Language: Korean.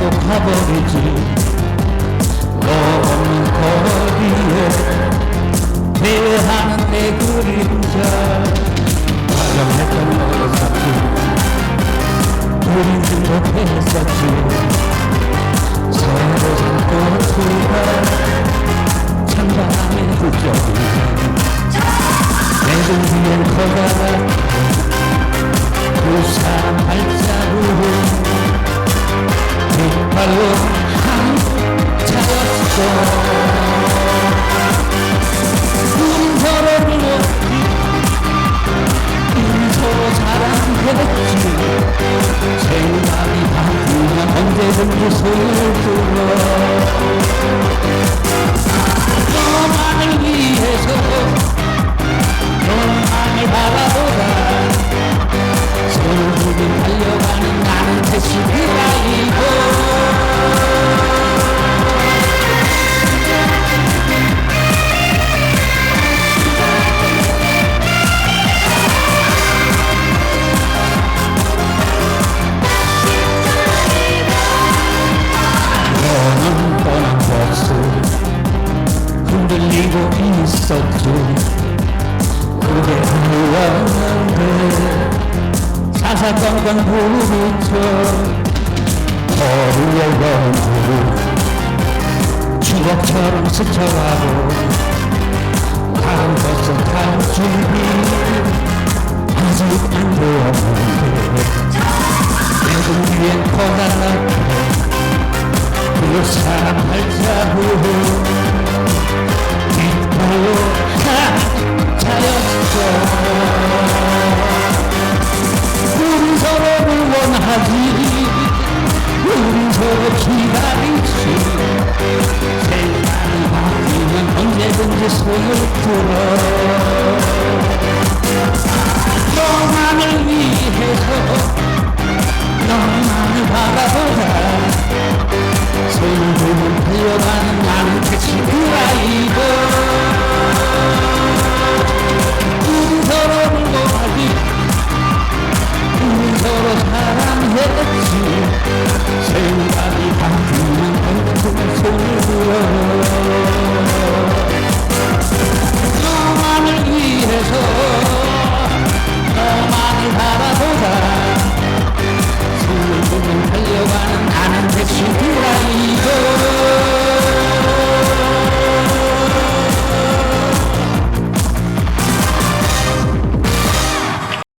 힘들어도 가버리지. 너 없는 거리에 배회하는 내 그림자. 화장했던 너의 사진 그리지 못했었지. 새로 산 꽃이가 찬바람에 흩어지 Sen bu sevdikler 흔들리고 있었지 그게 흘렀는데 사사건건 부르죠. 거리에 멈추고 추억처럼 스쳐가고 다음 버스 탈 준비 아직 안 되었는데 내등 위엔 커다랗게 그 사람 발자국 들어 너만을 위해서 너만을 바라보다 손을 들고 달려가는 나는 드라이버